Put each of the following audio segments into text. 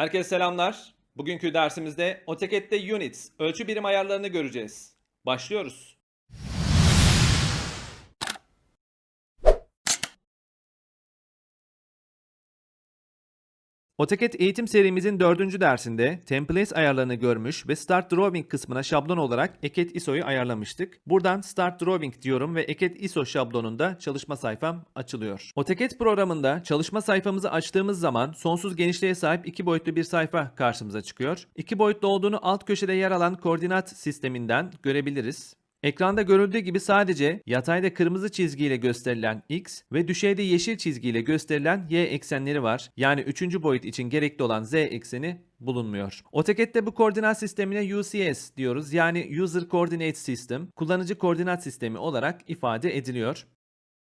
Herkese selamlar. Bugünkü dersimizde AutoCAD'de units, ölçü birim ayarlarını göreceğiz. Başlıyoruz. AutoCAD eğitim serimizin dördüncü dersinde Templates ayarlarını görmüş ve Start Drawing kısmına şablon olarak Eket ISO'yu ayarlamıştık. Buradan Start Drawing diyorum ve Eket ISO şablonunda çalışma sayfam açılıyor. AutoCAD programında çalışma sayfamızı açtığımız zaman sonsuz genişliğe sahip iki boyutlu bir sayfa karşımıza çıkıyor. İki boyutlu olduğunu alt köşede yer alan koordinat sisteminden görebiliriz. Ekranda görüldüğü gibi sadece yatayda kırmızı çizgiyle gösterilen x ve düşeyde yeşil çizgiyle gösterilen y eksenleri var. Yani 3. boyut için gerekli olan z ekseni bulunmuyor. AutoCAD'de bu koordinat sistemine UCS diyoruz. Yani User Coordinate System, kullanıcı koordinat sistemi olarak ifade ediliyor.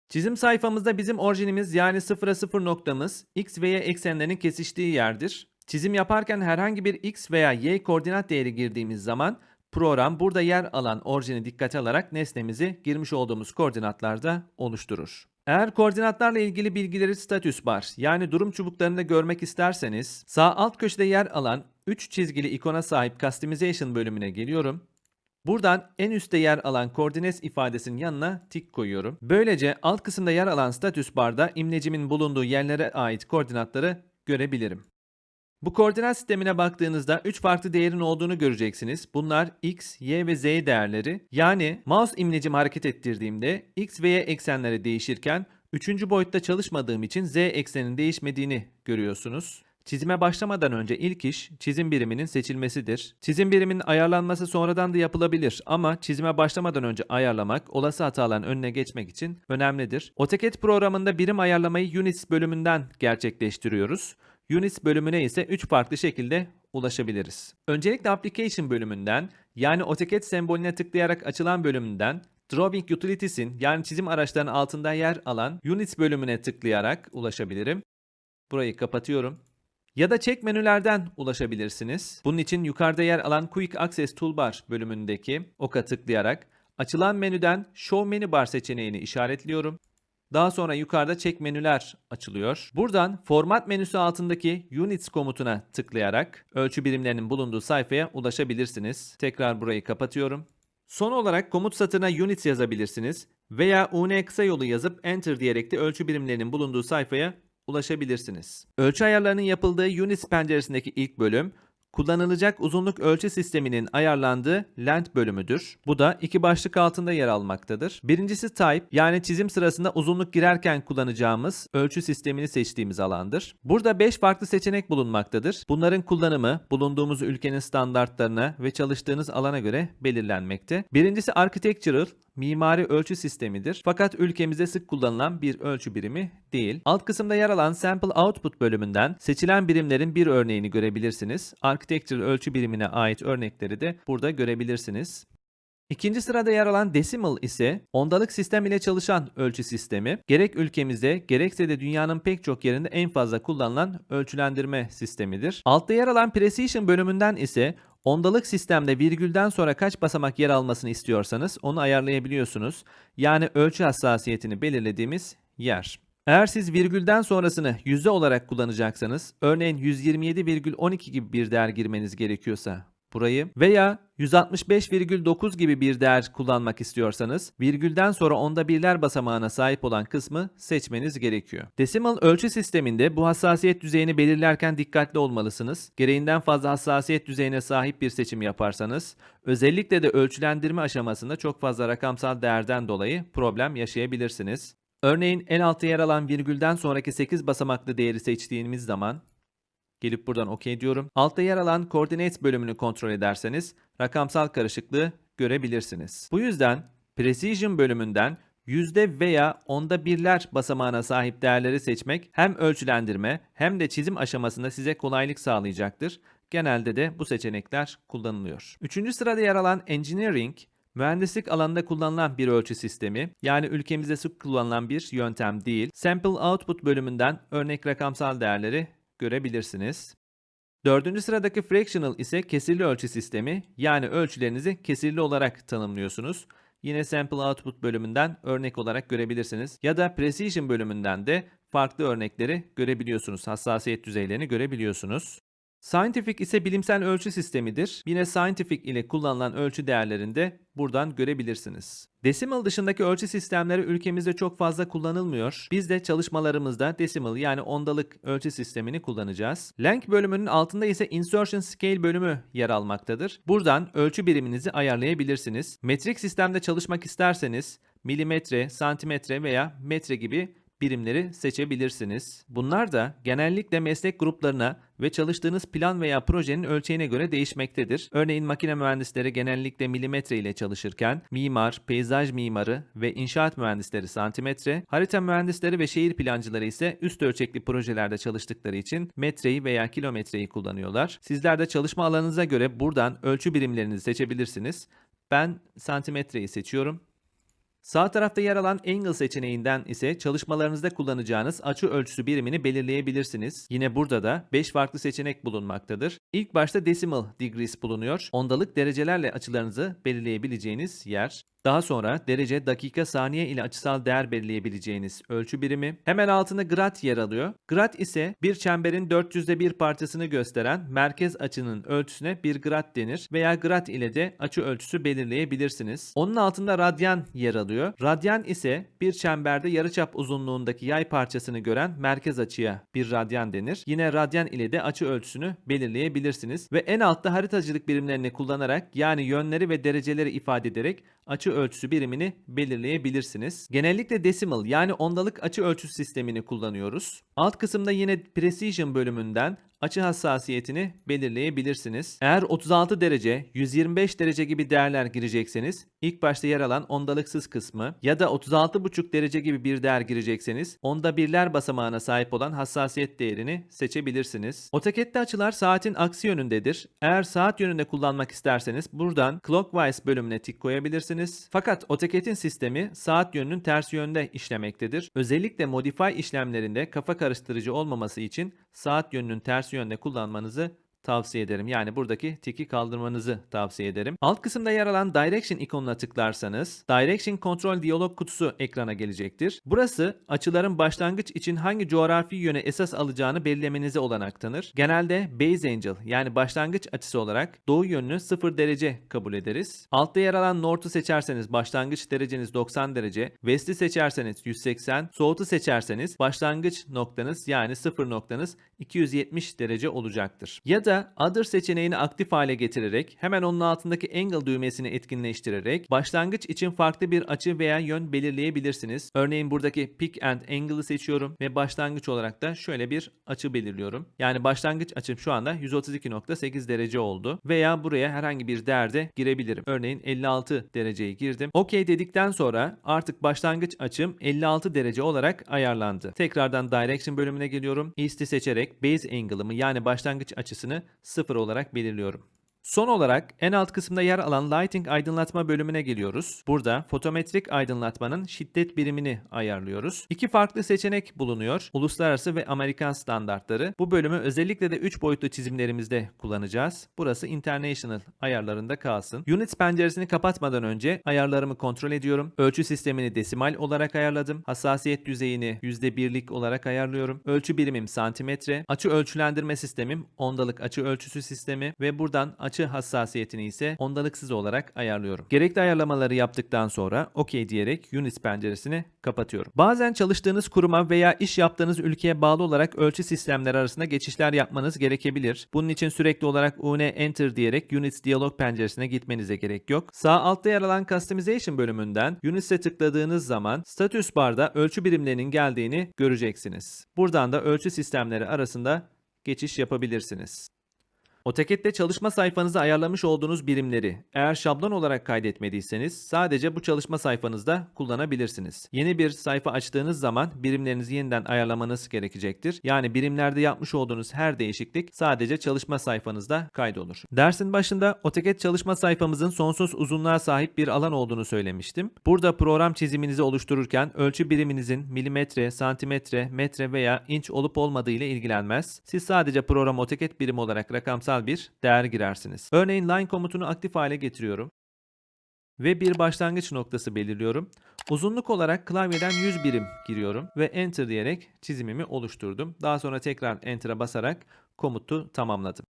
Çizim sayfamızda bizim orijinimiz yani 0'a 0 noktamız x ve y eksenlerinin kesiştiği yerdir. Çizim yaparken herhangi bir x veya y koordinat değeri girdiğimiz zaman program burada yer alan orijini dikkate alarak nesnemizi girmiş olduğumuz koordinatlarda oluşturur. Eğer koordinatlarla ilgili bilgileri status bar yani durum çubuklarında görmek isterseniz sağ alt köşede yer alan 3 çizgili ikona sahip Customization bölümüne geliyorum. Buradan en üstte yer alan coordinates ifadesinin yanına tik koyuyorum. Böylece alt kısımda yer alan status barda imlecimin bulunduğu yerlere ait koordinatları görebilirim. Bu koordinat sistemine baktığınızda 3 farklı değerin olduğunu göreceksiniz. Bunlar x, y ve z değerleri. Yani mouse imlecimi hareket ettirdiğimde x ve y eksenleri değişirken 3. boyutta çalışmadığım için z eksenin değişmediğini görüyorsunuz. Çizime başlamadan önce ilk iş çizim biriminin seçilmesidir. Çizim biriminin ayarlanması sonradan da yapılabilir ama çizime başlamadan önce ayarlamak olası hataların önüne geçmek için önemlidir. AutoCAD programında birim ayarlamayı Units bölümünden gerçekleştiriyoruz. Units bölümüne ise 3 farklı şekilde ulaşabiliriz. Öncelikle Application bölümünden yani AutoCAD sembolüne tıklayarak açılan bölümünden Drawing Utilities'in yani çizim araçlarının altında yer alan Units bölümüne tıklayarak ulaşabilirim. Burayı kapatıyorum. Ya da check menülerden ulaşabilirsiniz. Bunun için yukarıda yer alan Quick Access Toolbar bölümündeki oka tıklayarak açılan menüden Show Menu Bar seçeneğini işaretliyorum. Daha sonra yukarıda check menüler açılıyor. Buradan format menüsü altındaki units komutuna tıklayarak ölçü birimlerinin bulunduğu sayfaya ulaşabilirsiniz. Tekrar burayı kapatıyorum. Son olarak komut satırına units yazabilirsiniz veya UN kısa yolu yazıp enter diyerek de ölçü birimlerinin bulunduğu sayfaya ulaşabilirsiniz. Ölçü ayarlarının yapıldığı units penceresindeki ilk bölüm kullanılacak uzunluk ölçü sisteminin ayarlandığı length bölümüdür. Bu da iki başlık altında yer almaktadır. Birincisi type yani çizim sırasında uzunluk girerken kullanacağımız ölçü sistemini seçtiğimiz alandır. Burada 5 farklı seçenek bulunmaktadır. Bunların kullanımı bulunduğumuz ülkenin standartlarına ve çalıştığınız alana göre belirlenmekte. Birincisi architectural mimari ölçü sistemidir. Fakat ülkemizde sık kullanılan bir ölçü birimi değil. Alt kısımda yer alan Sample Output bölümünden seçilen birimlerin bir örneğini görebilirsiniz. Architecture ölçü birimine ait örnekleri de burada görebilirsiniz. İkinci sırada yer alan Decimal ise ondalık sistem ile çalışan ölçü sistemi. Gerek ülkemizde gerekse de dünyanın pek çok yerinde en fazla kullanılan ölçülendirme sistemidir. Altta yer alan Precision bölümünden ise Ondalık sistemde virgülden sonra kaç basamak yer almasını istiyorsanız onu ayarlayabiliyorsunuz. Yani ölçü hassasiyetini belirlediğimiz yer. Eğer siz virgülden sonrasını yüzde olarak kullanacaksanız, örneğin 127,12 gibi bir değer girmeniz gerekiyorsa burayı veya 165,9 gibi bir değer kullanmak istiyorsanız virgülden sonra onda birler basamağına sahip olan kısmı seçmeniz gerekiyor. Decimal ölçü sisteminde bu hassasiyet düzeyini belirlerken dikkatli olmalısınız. Gereğinden fazla hassasiyet düzeyine sahip bir seçim yaparsanız özellikle de ölçülendirme aşamasında çok fazla rakamsal değerden dolayı problem yaşayabilirsiniz. Örneğin en altta yer alan virgülden sonraki 8 basamaklı değeri seçtiğimiz zaman Gelip buradan OK diyorum. Altta yer alan Coordinates bölümünü kontrol ederseniz rakamsal karışıklığı görebilirsiniz. Bu yüzden Precision bölümünden yüzde veya onda birler basamağına sahip değerleri seçmek hem ölçülendirme hem de çizim aşamasında size kolaylık sağlayacaktır. Genelde de bu seçenekler kullanılıyor. Üçüncü sırada yer alan Engineering, Mühendislik alanında kullanılan bir ölçü sistemi, yani ülkemizde sık kullanılan bir yöntem değil. Sample Output bölümünden örnek rakamsal değerleri görebilirsiniz. Dördüncü sıradaki fractional ise kesirli ölçü sistemi yani ölçülerinizi kesirli olarak tanımlıyorsunuz. Yine sample output bölümünden örnek olarak görebilirsiniz ya da precision bölümünden de farklı örnekleri görebiliyorsunuz. Hassasiyet düzeylerini görebiliyorsunuz. Scientific ise bilimsel ölçü sistemidir. Yine Scientific ile kullanılan ölçü değerlerini de buradan görebilirsiniz. Decimal dışındaki ölçü sistemleri ülkemizde çok fazla kullanılmıyor. Biz de çalışmalarımızda decimal yani ondalık ölçü sistemini kullanacağız. Length bölümünün altında ise insertion scale bölümü yer almaktadır. Buradan ölçü biriminizi ayarlayabilirsiniz. Metrik sistemde çalışmak isterseniz milimetre, santimetre veya metre gibi birimleri seçebilirsiniz. Bunlar da genellikle meslek gruplarına ve çalıştığınız plan veya projenin ölçeğine göre değişmektedir. Örneğin makine mühendisleri genellikle milimetre ile çalışırken, mimar, peyzaj mimarı ve inşaat mühendisleri santimetre, harita mühendisleri ve şehir plancıları ise üst ölçekli projelerde çalıştıkları için metreyi veya kilometreyi kullanıyorlar. Sizler de çalışma alanınıza göre buradan ölçü birimlerinizi seçebilirsiniz. Ben santimetreyi seçiyorum. Sağ tarafta yer alan angle seçeneğinden ise çalışmalarınızda kullanacağınız açı ölçüsü birimini belirleyebilirsiniz. Yine burada da 5 farklı seçenek bulunmaktadır. İlk başta decimal degrees bulunuyor. Ondalık derecelerle açılarınızı belirleyebileceğiniz yer. Daha sonra derece, dakika, saniye ile açısal değer belirleyebileceğiniz ölçü birimi. Hemen altında grad yer alıyor. Grad ise bir çemberin 400'de bir parçasını gösteren merkez açının ölçüsüne bir grad denir veya grad ile de açı ölçüsü belirleyebilirsiniz. Onun altında radyan yer alıyor. Radyan ise bir çemberde yarıçap uzunluğundaki yay parçasını gören merkez açıya bir radyan denir. Yine radyan ile de açı ölçüsünü belirleyebilirsiniz ve en altta haritacılık birimlerini kullanarak yani yönleri ve dereceleri ifade ederek açı ölçüsü birimini belirleyebilirsiniz. Genellikle decimal yani ondalık açı ölçüsü sistemini kullanıyoruz. Alt kısımda yine precision bölümünden açı hassasiyetini belirleyebilirsiniz. Eğer 36 derece, 125 derece gibi değerler girecekseniz ilk başta yer alan ondalıksız kısmı ya da 36,5 derece gibi bir değer girecekseniz onda birler basamağına sahip olan hassasiyet değerini seçebilirsiniz. AutoCAD'de açılar saatin aksi yönündedir. Eğer saat yönünde kullanmak isterseniz buradan clockwise bölümüne tik koyabilirsiniz. Fakat AutoCAD'in sistemi saat yönünün ters yönde işlemektedir. Özellikle modify işlemlerinde kafa karıştırıcı olmaması için saat yönünün ters yönde kullanmanızı tavsiye ederim. Yani buradaki tiki kaldırmanızı tavsiye ederim. Alt kısımda yer alan Direction ikonuna tıklarsanız Direction Control diyalog kutusu ekrana gelecektir. Burası açıların başlangıç için hangi coğrafi yöne esas alacağını belirlemenize olanak tanır. Genelde Base Angel yani başlangıç açısı olarak doğu yönünü 0 derece kabul ederiz. Altta yer alan North'u seçerseniz başlangıç dereceniz 90 derece, West'i seçerseniz 180, South'u seçerseniz başlangıç noktanız yani 0 noktanız 270 derece olacaktır. Ya da Other seçeneğini aktif hale getirerek hemen onun altındaki Angle düğmesini etkinleştirerek başlangıç için farklı bir açı veya yön belirleyebilirsiniz. Örneğin buradaki Pick and Angle'ı seçiyorum ve başlangıç olarak da şöyle bir açı belirliyorum. Yani başlangıç açım şu anda 132.8 derece oldu veya buraya herhangi bir değerde girebilirim. Örneğin 56 dereceyi girdim. OK dedikten sonra artık başlangıç açım 56 derece olarak ayarlandı. Tekrardan Direction bölümüne geliyorum. East'i seçerek Base Angle'ımı yani başlangıç açısını 0 olarak belirliyorum. Son olarak en alt kısımda yer alan Lighting aydınlatma bölümüne geliyoruz. Burada fotometrik aydınlatmanın şiddet birimini ayarlıyoruz. İki farklı seçenek bulunuyor. Uluslararası ve Amerikan standartları. Bu bölümü özellikle de 3 boyutlu çizimlerimizde kullanacağız. Burası International ayarlarında kalsın. Units penceresini kapatmadan önce ayarlarımı kontrol ediyorum. Ölçü sistemini desimal olarak ayarladım. Hassasiyet düzeyini %1'lik olarak ayarlıyorum. Ölçü birimim santimetre. Açı ölçülendirme sistemim ondalık açı ölçüsü sistemi ve buradan açı hassasiyetini ise ondalıksız olarak ayarlıyorum. Gerekli ayarlamaları yaptıktan sonra OK diyerek Units penceresini kapatıyorum. Bazen çalıştığınız kuruma veya iş yaptığınız ülkeye bağlı olarak ölçü sistemleri arasında geçişler yapmanız gerekebilir. Bunun için sürekli olarak UN Enter diyerek Units diyalog penceresine gitmenize gerek yok. Sağ altta yer alan Customization bölümünden Units'e tıkladığınız zaman status barda ölçü birimlerinin geldiğini göreceksiniz. Buradan da ölçü sistemleri arasında geçiş yapabilirsiniz. AutoCAD'de çalışma sayfanızda ayarlamış olduğunuz birimleri eğer şablon olarak kaydetmediyseniz sadece bu çalışma sayfanızda kullanabilirsiniz. Yeni bir sayfa açtığınız zaman birimlerinizi yeniden ayarlamanız gerekecektir. Yani birimlerde yapmış olduğunuz her değişiklik sadece çalışma sayfanızda kaydolur. Dersin başında AutoCAD çalışma sayfamızın sonsuz uzunluğa sahip bir alan olduğunu söylemiştim. Burada program çiziminizi oluştururken ölçü biriminizin milimetre, santimetre, metre veya inç olup olmadığı ile ilgilenmez. Siz sadece program AutoCAD birimi olarak rakamsal bir değer girersiniz. Örneğin line komutunu aktif hale getiriyorum ve bir başlangıç noktası belirliyorum. Uzunluk olarak klavyeden 100 birim giriyorum ve enter diyerek çizimimi oluşturdum. Daha sonra tekrar enter'a basarak komutu tamamladım.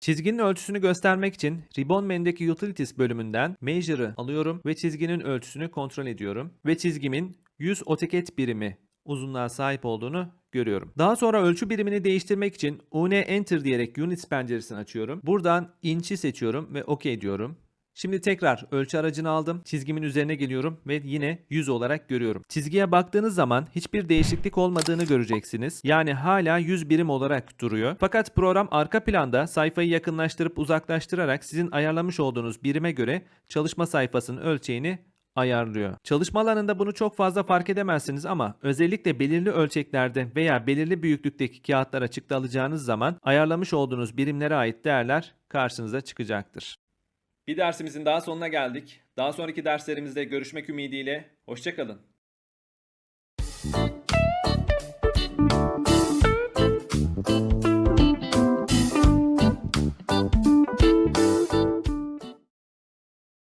Çizginin ölçüsünü göstermek için Ribbon Man'deki Utilities bölümünden Measure'ı alıyorum ve çizginin ölçüsünü kontrol ediyorum ve çizgimin 100 otiket birimi uzunluğa sahip olduğunu görüyorum. Daha sonra ölçü birimini değiştirmek için UN Enter diyerek Units penceresini açıyorum. Buradan inç'i seçiyorum ve OK diyorum. Şimdi tekrar ölçü aracını aldım. Çizgimin üzerine geliyorum ve yine 100 olarak görüyorum. Çizgiye baktığınız zaman hiçbir değişiklik olmadığını göreceksiniz. Yani hala 100 birim olarak duruyor. Fakat program arka planda sayfayı yakınlaştırıp uzaklaştırarak sizin ayarlamış olduğunuz birime göre çalışma sayfasının ölçeğini ayarlıyor. Çalışma alanında bunu çok fazla fark edemezsiniz ama özellikle belirli ölçeklerde veya belirli büyüklükteki kağıtlara çıktı alacağınız zaman ayarlamış olduğunuz birimlere ait değerler karşınıza çıkacaktır. Bir dersimizin daha sonuna geldik. Daha sonraki derslerimizde görüşmek ümidiyle. Hoşçakalın.